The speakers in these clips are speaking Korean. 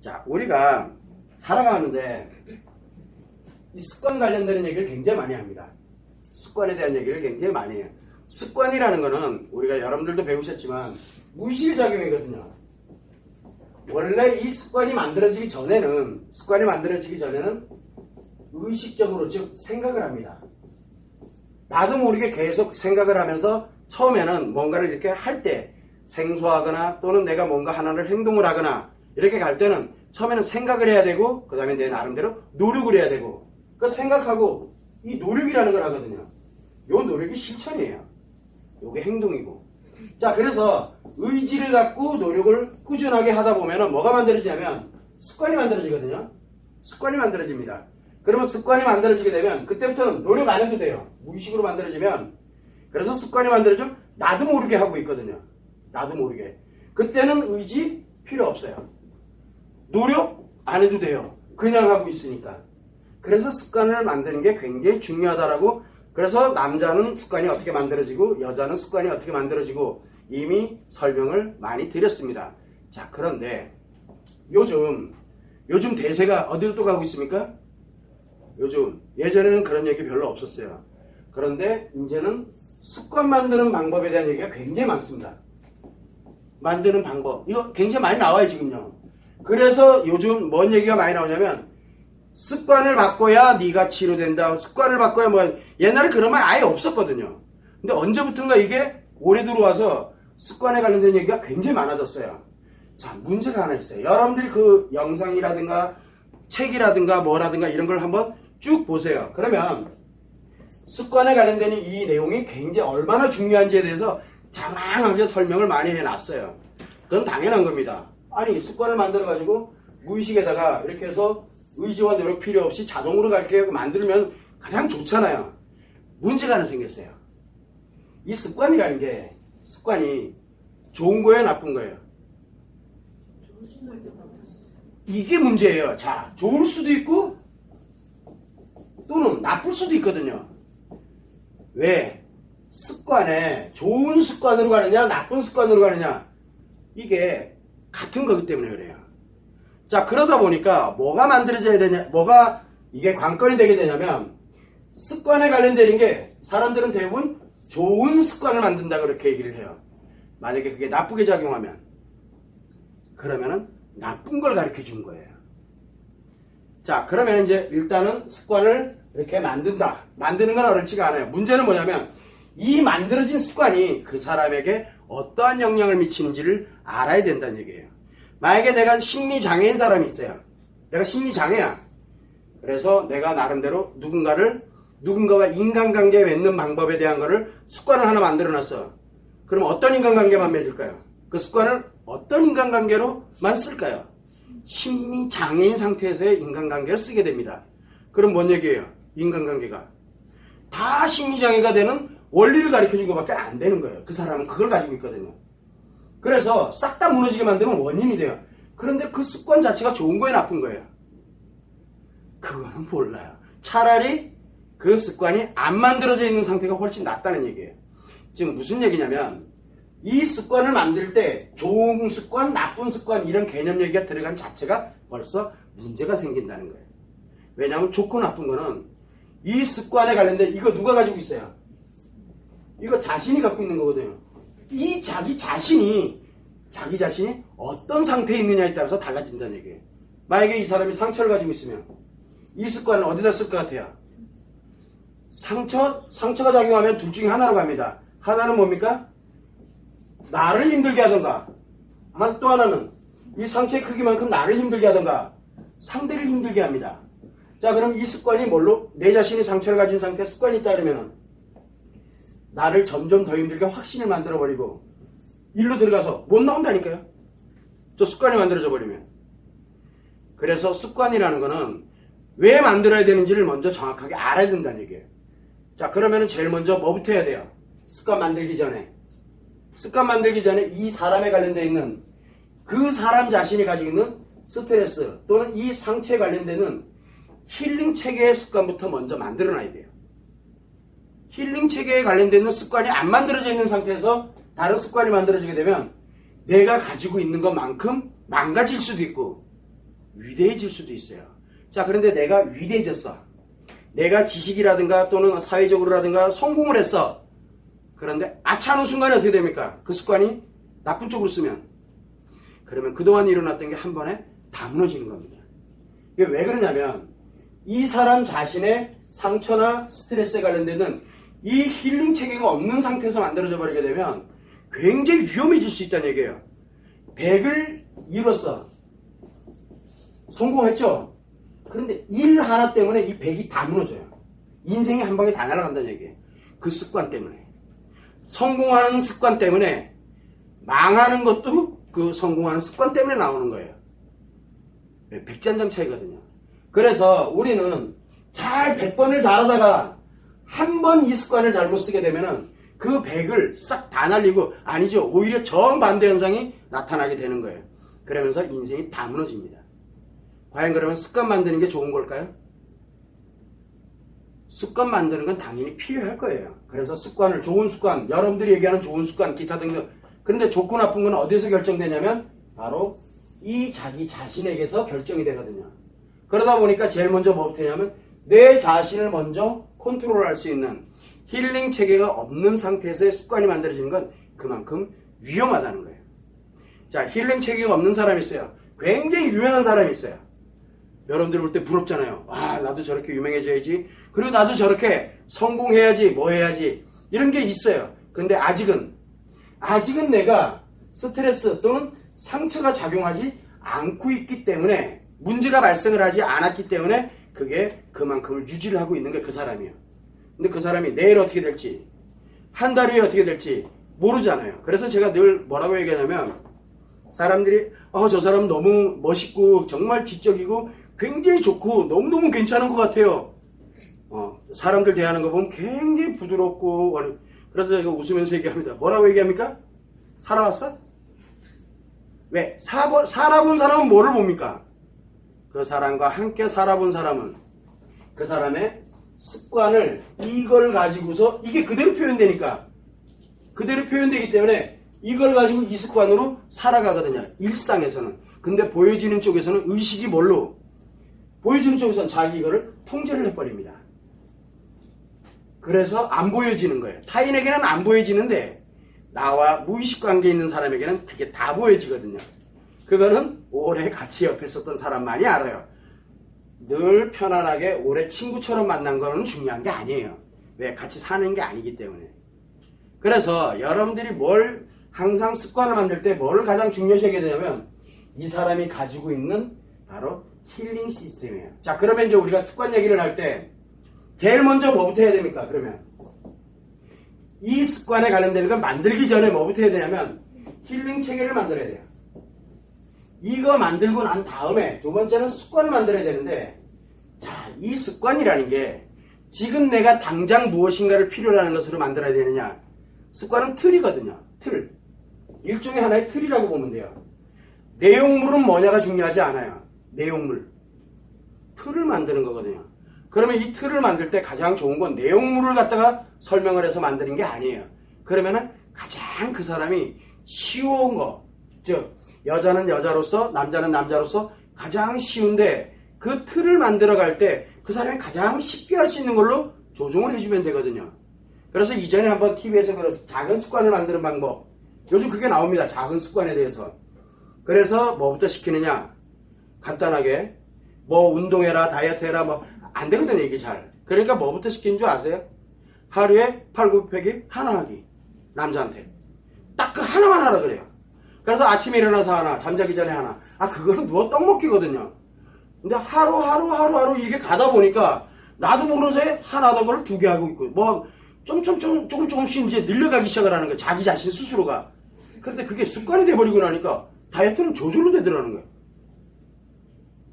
자, 우리가 살아가는데 이 습관 관련되는 얘기를 굉장히 많이 합니다. 습관에 대한 얘기를 굉장히 많이 해요. 습관이라는 거는 우리가 여러분들도 배우셨지만 무의식의 작용이거든요. 원래 이 습관이 만들어지기 전에는 습관이 만들어지기 전에는 의식적으로 즉 생각을 합니다. 나도 모르게 계속 생각을 하면서 처음에는 뭔가를 이렇게 할 때 생소하거나 또는 내가 뭔가 하나를 행동을 하거나 이렇게 갈 때는 처음에는 생각을 해야 되고 그 다음에 내 나름대로 노력을 해야 되고 그 생각하고 이 노력이라는 걸 하거든요. 요 노력이 실천이에요. 요게 행동이고. 자, 그래서 의지를 갖고 노력을 꾸준하게 하다 보면은 뭐가 만들어지냐면 습관이 만들어지거든요. 습관이 만들어집니다. 그러면 습관이 만들어지게 되면 그때부터는 노력 안 해도 돼요. 무의식으로 만들어지면 그래서 습관이 만들어지면 나도 모르게 하고 있거든요. 나도 모르게. 그때는 의지 필요 없어요. 노력 안 해도 돼요. 그냥 하고 있으니까. 그래서 습관을 만드는 게 굉장히 중요하다라고 그래서 남자는 습관이 어떻게 만들어지고 여자는 습관이 어떻게 만들어지고 이미 설명을 많이 드렸습니다. 자, 그런데 요즘 요즘 대세가 어디로 또 가고 있습니까? 요즘 예전에는 그런 얘기 별로 없었어요. 그런데 이제는 습관 만드는 방법에 대한 얘기가 굉장히 많습니다. 만드는 방법 이거 굉장히 많이 나와요 지금요. 그래서 요즘 뭔 얘기가 많이 나오냐면 습관을 바꿔야 네가 치료된다. 습관을 바꿔야 뭐 옛날에 그런 말 아예 없었거든요. 근데 언제부턴가 이게 올해 들어와서 습관에 관련된 얘기가 굉장히 많아졌어요. 자, 문제가 하나 있어요. 여러분들이 그 영상이라든가 책이라든가 뭐라든가 이런 걸 한번 쭉 보세요. 그러면 습관에 관련된 이 내용이 굉장히 얼마나 중요한지에 대해서 장황하게 설명을 많이 해놨어요. 그건 당연한 겁니다. 아니, 습관을 만들어 가지고 무의식에다가 이렇게 해서 의지와 노력 필요 없이 자동으로 가르쳐 만들면 가장 좋잖아요. 문제가 하나 생겼어요. 이 습관이라는 게 습관이 좋은 거예요, 나쁜 거예요? 이게 문제예요. 자, 좋을 수도 있고 또는 나쁠 수도 있거든요. 왜? 습관에 좋은 습관으로 가느냐, 나쁜 습관으로 가느냐 이게 같은 거기 때문에 그래요. 자, 그러다 보니까 뭐가 만들어져야 되냐, 뭐가 이게 관건이 되게 되냐면 습관에 관련되는 게 사람들은 대부분 좋은 습관을 만든다 그렇게 얘기를 해요. 만약에 그게 나쁘게 작용하면 그러면은 나쁜 걸 가르쳐 준 거예요. 자, 그러면 이제 일단은 습관을 이렇게 만든다. 만드는 건 어렵지가 않아요. 문제는 뭐냐면 이 만들어진 습관이 그 사람에게 어떠한 영향을 미치는지를 알아야 된다는 얘기예요. 만약에 내가 심리 장애인 사람이 있어요. 내가 심리 장애야. 그래서 내가 나름대로 누군가를 누군가와 인간관계 맺는 방법에 대한 거를 습관을 하나 만들어 놨어. 그럼 어떤 인간관계만 맺을까요? 그 습관을 어떤 인간관계로만 쓸까요? 심리 장애인 상태에서의 인간관계를 쓰게 됩니다. 그럼 뭔 얘기예요? 인간관계가 다 심리장애가 되는 원리를 가르쳐 준 것밖에 안 되는 거예요. 그 사람은 그걸 가지고 있거든요. 그래서 싹 다 무너지게 만들면 원인이 돼요. 그런데 그 습관 자체가 좋은 거예요, 나쁜 거예요? 그거는 몰라요. 차라리 그 습관이 안 만들어져 있는 상태가 훨씬 낫다는 얘기예요. 지금 무슨 얘기냐면 이 습관을 만들 때 좋은 습관, 나쁜 습관 이런 개념 얘기가 들어간 자체가 벌써 문제가 생긴다는 거예요. 왜냐하면 좋고 나쁜 거는 이 습관에 관련된 이거 누가 가지고 있어요? 이거 자신이 갖고 있는 거거든요. 이 자기 자신이 자기 자신이 어떤 상태에 있느냐에 따라서 달라진다는 얘기예요. 만약에 이 사람이 상처를 가지고 있으면 이 습관을 어디다 쓸 것 같아요? 상처, 상처가 작용하면 둘 중에 하나로 갑니다. 하나는 뭡니까? 나를 힘들게 하던가. 한- 또 하나는 이 상처의 크기만큼 나를 힘들게 하던가. 상대를 힘들게 합니다. 자, 그럼 이 습관이 뭘로? 내 자신이 상처를 가진 상태에 습관이 그러면은 나를 점점 더 힘들게 확신을 만들어버리고 일로 들어가서 못 나온다니까요. 저 습관이 만들어져 버리면. 그래서 습관이라는 거는 왜 만들어야 되는지를 먼저 정확하게 알아야 된다는 얘기예요. 자, 그러면은 제일 먼저 뭐부터 해야 돼요? 습관 만들기 전에. 습관 만들기 전에 이 사람에 관련되어 있는 그 사람 자신이 가지고 있는 스트레스 또는 이 상처에 관련되는 힐링 체계의 습관부터 먼저 만들어 놔야 돼요. 힐링 체계에 관련되는 습관이 안 만들어져 있는 상태에서 다른 습관이 만들어지게 되면 내가 가지고 있는 것만큼 망가질 수도 있고 위대해질 수도 있어요. 자, 그런데 내가 위대해졌어. 내가 지식이라든가 또는 사회적으로라든가 성공을 했어. 그런데 아차하는 순간에 어떻게 됩니까? 그 습관이 나쁜 쪽으로 쓰면. 그러면 그동안 일어났던 게 한 번에 다 무너지는 겁니다. 왜 그러냐면 이 사람 자신의 상처나 스트레스에 관련되는 이 힐링 체계가 없는 상태에서 만들어져 버리게 되면 굉장히 위험해질 수 있다는 얘기예요. 100을 이뤘어. 성공했죠? 그런데 일 하나 때문에 이 100이 다 무너져요. 인생이 한 방에 다 날아간다는 얘기예요. 그 습관 때문에. 성공하는 습관 때문에 망하는 것도 그 성공하는 습관 때문에 나오는 거예요. 네, 백전점 차이거든요. 그래서 우리는 잘 100번을 잘하다가 한 번 이 습관을 잘못 쓰게 되면은 그 100을 싹 다 날리고 아니죠. 오히려 정반대 현상이 나타나게 되는 거예요. 그러면서 인생이 다 무너집니다. 과연 그러면 습관 만드는 게 좋은 걸까요? 습관 만드는 건 당연히 필요할 거예요. 그래서 습관을 좋은 습관, 여러분들이 얘기하는 좋은 습관, 기타 등등. 그런데 좋고 나쁜 건 어디서 결정되냐면 바로 이 자기 자신에게서 결정이 되거든요. 그러다 보니까 제일 먼저 뭐부터 하냐면 내 자신을 먼저 컨트롤할 수 있는 힐링 체계가 없는 상태에서의 습관이 만들어지는 건 그만큼 위험하다는 거예요. 자, 힐링 체계가 없는 사람이 있어요. 굉장히 유명한 사람이 있어요. 여러분들 볼 때 부럽잖아요. 아, 나도 저렇게 유명해져야지. 그리고 나도 저렇게 성공해야지, 뭐 해야지. 이런 게 있어요. 근데 아직은, 아직은 내가 스트레스 또는 상처가 작용하지 않고 있기 때문에 문제가 발생을 하지 않았기 때문에 그게 그만큼을 유지를 하고 있는 게 그 사람이에요. 근데 그 사람이 내일 어떻게 될지, 한 달 후에 어떻게 될지 모르잖아요. 그래서 제가 늘 뭐라고 얘기하냐면 사람들이 어, 저 사람 너무 멋있고 정말 지적이고 굉장히 좋고 너무너무 괜찮은 것 같아요. 어, 사람들 대하는 거 보면 굉장히 부드럽고 그래서 제가 웃으면서 얘기합니다. 뭐라고 얘기합니까? 살아왔어? 왜? 사본, 살아본 사람은 뭐를 봅니까? 그 사람과 함께 살아본 사람은 그 사람의 습관을 이걸 가지고서 이게 그대로 표현되니까 그대로 표현되기 때문에 이걸 가지고 이 습관으로 살아가거든요. 일상에서는. 근데 보여지는 쪽에서는 의식이 뭘로? 보여지는 쪽에서는 자기 이거를 통제를 해버립니다. 그래서 안 보여지는 거예요. 타인에게는 안 보여지는데 나와 무의식 관계에 있는 사람에게는 그게 다 보여지거든요. 그거는 오래 같이 옆에 있었던 사람만이 알아요. 늘 편안하게 오래 친구처럼 만난 거는 중요한 게 아니에요. 왜? 같이 사는 게 아니기 때문에. 그래서 여러분들이 뭘 항상 습관을 만들 때 뭐를 가장 중요시 하게 되냐면 이 사람이 가지고 있는 바로 힐링 시스템이에요. 자, 그러면 이제 우리가 습관 얘기를 할 때 제일 먼저 뭐부터 해야 됩니까? 그러면 이 습관에 관련되는 걸 만들기 전에 뭐부터 해야 되냐면 힐링 체계를 만들어야 돼요. 이거 만들고 난 다음에 두 번째는 습관을 만들어야 되는데 자, 이 습관이라는 게 지금 내가 당장 무엇인가를 필요로 하는 것으로 만들어야 되느냐? 습관은 틀이거든요. 틀. 일종의 하나의 틀이라고 보면 돼요. 내용물은 뭐냐가 중요하지 않아요. 내용물. 틀을 만드는 거거든요. 그러면 이 틀을 만들 때 가장 좋은 건 내용물을 갖다가 설명을 해서 만드는 게 아니에요. 그러면은 가장 그 사람이 쉬운 거, 즉, 여자는 여자로서, 남자는 남자로서 가장 쉬운데 그 틀을 만들어 갈 때 그 사람이 가장 쉽게 할 수 있는 걸로 조정을 해주면 되거든요. 그래서 이전에 한번 TV에서 그런 작은 습관을 만드는 방법, 요즘 그게 나옵니다. 작은 습관에 대해서. 그래서 뭐부터 시키느냐? 간단하게 뭐 운동해라, 다이어트 해라, 뭐 안 되거든요, 이게 잘. 그러니까 뭐부터 시키는 줄 아세요? 하루에 팔굽혀펴기 하나 하기. 남자한테. 딱 그 하나만 하라 그래요. 그래서 아침에 일어나서 하나, 잠자기 전에 하나. 아, 그거는 누워 떡 먹기거든요. 근데 하루하루 하루하루 이게 가다 보니까 나도 모르는 사이에 하나 더걸두 개 하고 있고, 뭐, 좀, 좀, 좀, 조금 조금씩 이제 늘려가기 시작을 하는 거예요. 자기 자신 스스로가. 그런데 그게 습관이 돼버리고 나니까 다이어트는 저절로 되더라는 거예요.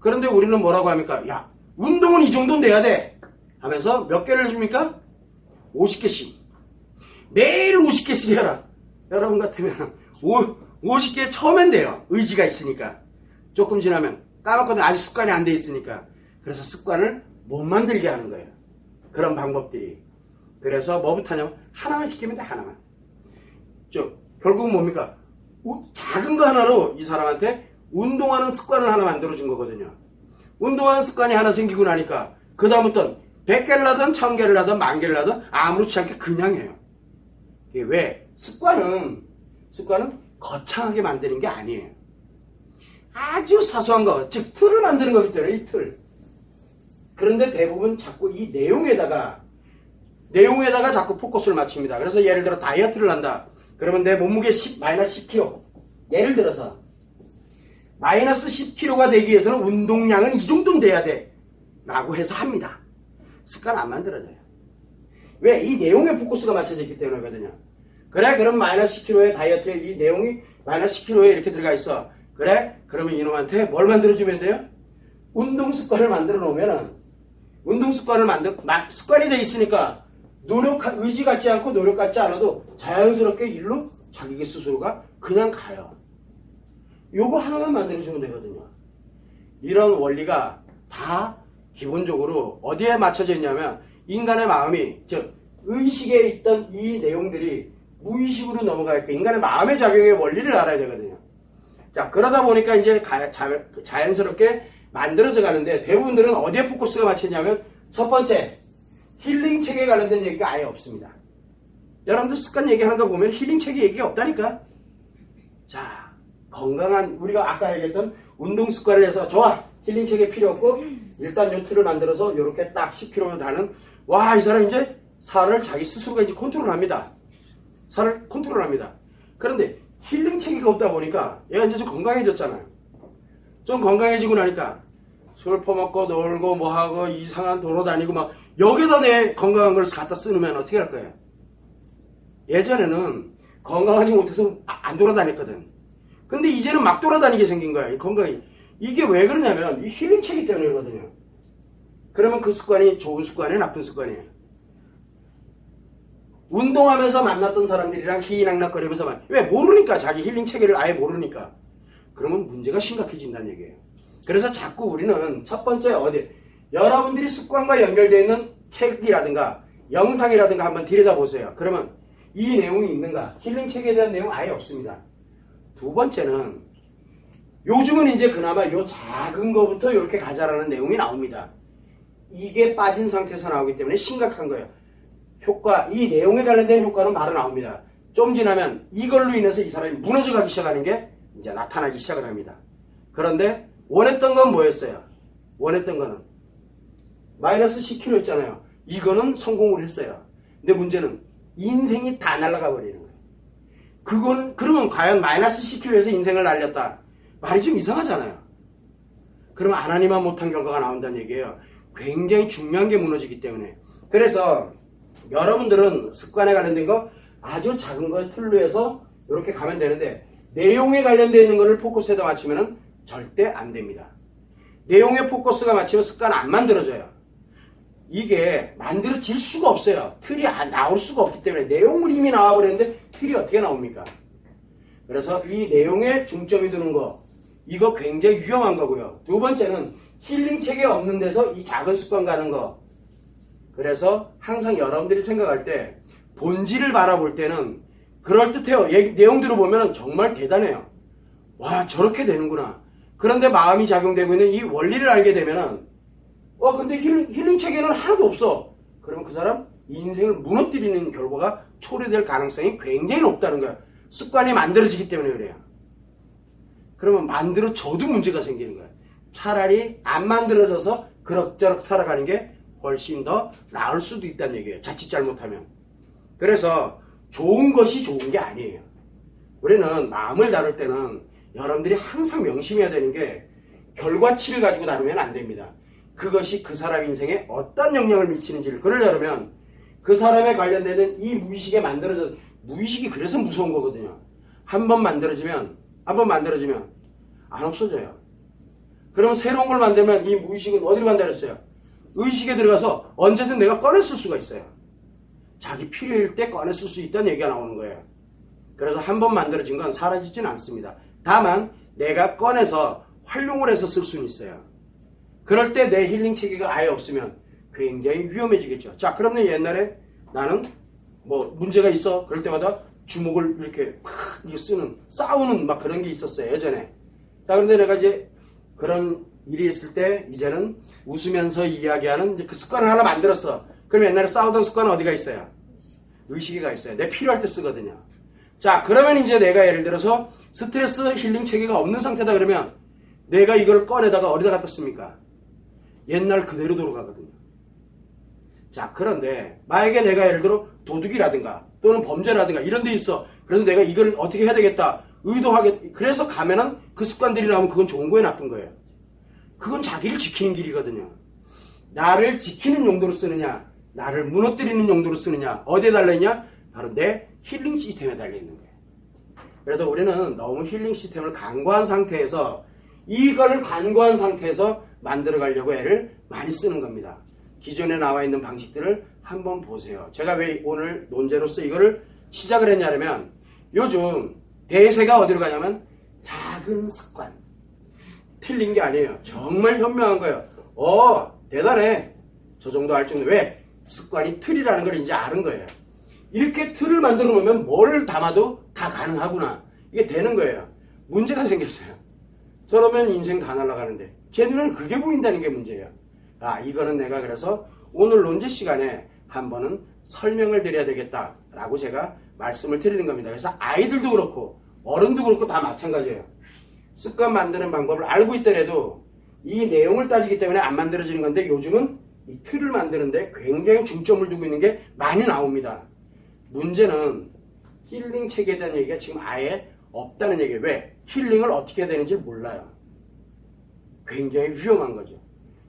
그런데 우리는 뭐라고 합니까? 야, 운동은 이 정도는 돼야 돼. 하면서 몇 개를 줍니까? 50개씩. 매일 50개씩 해라. 여러분 같으면 50개 처음엔 돼요. 의지가 있으니까. 조금 지나면 까먹거든 아직 습관이 안 돼 있으니까. 그래서 습관을 못 만들게 하는 거예요. 그런 방법들이. 그래서 뭐부터 하냐면 하나만 시키면 돼 하나만. 저 결국은 뭡니까? 우- 작은 거 하나로 이 사람한테 운동하는 습관을 하나 만들어준 거거든요. 운동하는 습관이 하나 생기고 나니까 그 다음부터는 100개를 하든 1000개를 하든 만개를 하든 아무렇지 않게 그냥 해요. 이게 왜? 습관은 습관은 거창하게 만드는 게 아니에요. 아주 사소한 거, 즉 틀을 만드는 거기 때문에 이 틀. 그런데 대부분 자꾸 이 내용에다가 내용에다가 자꾸 포커스를 맞춥니다. 그래서 예를 들어 다이어트를 한다. 그러면 내 몸무게 10, 마이너스 10kg. 예를 들어서 마이너스 10kg가 되기 위해서는 운동량은 이 정도는 돼야 돼. 라고 해서 합니다. 습관 안 만들어져요. 왜? 이 내용에 포커스가 맞춰져 있기 때문이거든요. 그래? 그럼 마이너스 10kg의 다이어트에 이 내용이 마이너스 10kg에 이렇게 들어가 있어. 그래? 그러면 이놈한테 뭘 만들어주면 돼요? 운동 습관을 만들어 놓으면은 운동 습관을 만들, 마- 습관이 돼 있으니까 노력, 의지 갖지 않고 노력 갖지 않아도 자연스럽게 일로 자기 스스로가 그냥 가요. 요거 하나만 만들어주면 되거든요. 이런 원리가 다 기본적으로 어디에 맞춰져 있냐면 인간의 마음이 즉 의식에 있던 이 내용들이 무의식으로 넘어가니까 인간의 마음의 작용의 원리를 알아야 되거든요. 자 그러다 보니까 이제 가- 자, 자연스럽게 만들어져 가는데 대부분들은 어디에 포커스가 맞추냐면 첫 번째 힐링 책에 관련된 얘기가 아예 없습니다. 여러분들 습관 얘기하는 거 보면 힐링 책에 얘기가 없다니까. 자 건강한 우리가 아까 얘기했던 운동 습관을 해서 좋아 힐링 책에 필요 없고 일단 요 틀을 만들어서 이렇게 딱 10kg 나는 와 이 사람 이제 살을 자기 스스로가 이제 컨트롤 합니다. 살을 컨트롤합니다. 그런데 힐링 체계가 없다 보니까 얘가 이제 좀 건강해졌잖아요. 좀 건강해지고 나니까 술 퍼먹고 놀고 뭐하고 이상한 도로 다니고 막 여기다 내 건강한 걸 갖다 쓰면 어떻게 할 거예요? 예전에는 건강하지 못해서 아- 안 돌아다녔거든. 근데 이제는 막 돌아다니게 생긴 거야. 이 건강이. 이게 왜 그러냐면 이 힐링 체계 때문이거든요. 그러면 그 습관이 좋은 습관이에요, 나쁜 습관이에요. 운동하면서 만났던 사람들이랑 희낙낙거리면서 만, 왜 모르니까 자기 힐링 체계를 아예 모르니까 그러면 문제가 심각해진다는 얘기예요. 그래서 자꾸 우리는 첫 번째 어디 여러분들이 습관과 연결되어 있는 책이라든가 영상이라든가 한번 들여다보세요. 그러면 이 내용이 있는가? 힐링 체계에 대한 내용 아예 없습니다. 두 번째는 요즘은 이제 그나마 요 작은 거부터 이렇게 가자라는 내용이 나옵니다. 이게 빠진 상태에서 나오기 때문에 심각한 거예요. 효과, 이 내용에 관련된 효과는 바로 나옵니다. 좀 지나면 이걸로 인해서 이 사람이 무너져 가기 시작하는 게 이제 나타나기 시작을 합니다. 그런데 원했던 건 뭐였어요? 원했던 거는 마이너스 10kg였잖아요. 이거는 성공을 했어요. 근데 문제는 인생이 다 날아가 버리는 거예요. 그거는 그러면 과연 마이너스 10kg에서 인생을 날렸다. 말이 좀 이상하잖아요. 그러면 안 하니만 못한 결과가 나온다는 얘기예요. 굉장히 중요한 게 무너지기 때문에. 그래서 여러분들은 습관에 관련된 거 아주 작은 걸 틀로 해서 이렇게 가면 되는데 내용에 관련되어 있는 거를 포커스에다 맞추면 절대 안 됩니다. 내용에 포커스가 맞추면 습관 안 만들어져요. 이게 만들어질 수가 없어요. 틀이 안 나올 수가 없기 때문에 내용물 이미 나와버렸는데 틀이 어떻게 나옵니까? 그래서 이 내용에 중점이 두는 거 이거 굉장히 위험한 거고요. 두 번째는 힐링 책에 없는 데서 이 작은 습관 가는 거. 그래서 항상 여러분들이 생각할 때 본질을 바라볼 때는 그럴듯해요. 내용들을 보면 정말 대단해요. 와 저렇게 되는구나. 그런데 마음이 작용되고 있는 이 원리를 알게 되면은 어 근데 힐링, 힐링 체계는 하나도 없어. 그러면 그 사람 인생을 무너뜨리는 결과가 초래될 가능성이 굉장히 높다는 거야. 습관이 만들어지기 때문에 그래요. 그러면 만들어져도 문제가 생기는 거야. 차라리 안 만들어져서 그럭저럭 살아가는 게 훨씬 더 나을 수도 있다는 얘기예요. 자칫 잘못하면. 그래서 좋은 것이 좋은 게 아니에요. 우리는 마음을 다룰 때는 여러분들이 항상 명심해야 되는 게 결과치를 가지고 다루면 안 됩니다. 그것이 그 사람 인생에 어떤 영향을 미치는지를 그러려면 그 사람에 관련되는 이 무의식에 만들어져 무의식이 그래서 무서운 거거든요. 한 번 만들어지면 한 번 만들어지면 안 없어져요. 그러면 새로운 걸 만들면 이 무의식은 어디로 그랬어요? 의식에 들어가서 언제든 내가 꺼냈을 수가 있어요. 자기 필요일 때 꺼냈을 수 있다는 얘기가 나오는 거예요. 그래서 한 번 만들어진 건 사라지진 않습니다. 다만 내가 꺼내서 활용을 해서 쓸 수는 있어요. 그럴 때 내 힐링 체계가 아예 없으면 굉장히 위험해지겠죠. 자, 그러면 옛날에 나는 뭐 문제가 있어. 그럴 때마다 주먹을 이렇게 팍 쓰는 싸우는 막 그런 게 있었어요. 예전에. 자, 그런데 내가 이제 그런 일이 있을 때 이제는 웃으면서 이야기하는 그 습관을 하나 만들었어. 그럼 옛날에 싸우던 습관은 어디가 있어요? 의식이가 있어요. 내 필요할 때 쓰거든요. 자, 그러면 이제 내가 예를 들어서 스트레스 힐링 체계가 없는 상태다 그러면 내가 이걸 꺼내다가 어디다 갖다 씁니까? 옛날 그대로 돌아가거든요. 자, 그런데 만약에 내가 예를 들어 도둑이라든가 또는 범죄라든가 이런 데 있어. 그래서 내가 이걸 어떻게 해야 되겠다. 의도하게 그래서 가면은 그 습관들이 나오면 그건 좋은 거예요, 나쁜 거예요. 그건 자기를 지키는 길이거든요. 나를 지키는 용도로 쓰느냐, 나를 무너뜨리는 용도로 쓰느냐, 어디에 달려있냐? 바로 내 힐링 시스템에 달려있는 거예요. 그래도 우리는 너무 힐링 시스템을 간과한 상태에서 이걸 간과한 상태에서 만들어 가려고 애를 많이 쓰는 겁니다. 기존에 나와 있는 방식들을 한번 보세요. 제가 왜 오늘 논제로서 이거를 시작을 했냐면 요즘 대세가 어디로 가냐면 작은 습관. 틀린 게 아니에요. 정말 현명한 거예요. 어, 대단해. 저 정도 할 정도. 왜? 습관이 틀이라는 걸 이제 아는 거예요. 이렇게 틀을 만들어 놓으면 뭘 담아도 다 가능하구나. 이게 되는 거예요. 문제가 생겼어요. 저러면 인생 다 날아가는데 제 눈에는 그게 보인다는 게 문제예요. 아 이거는 내가 그래서 오늘 논제 시간에 한 번은 설명을 드려야 되겠다라고 제가 말씀을 드리는 겁니다. 그래서 아이들도 그렇고 어른도 그렇고 다 마찬가지예요. 습관 만드는 방법을 알고 있더라도 이 내용을 따지기 때문에 안 만들어지는 건데 요즘은 이 틀을 만드는데 굉장히 중점을 두고 있는 게 많이 나옵니다. 문제는 힐링 체계에 대한 얘기가 지금 아예 없다는 얘기예요. 왜? 힐링을 어떻게 해야 되는지 몰라요. 굉장히 위험한 거죠.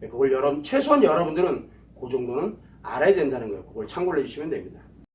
그걸 여러분, 최소한 여러분들은 그 정도는 알아야 된다는 거예요. 그걸 참고를 해주시면 됩니다.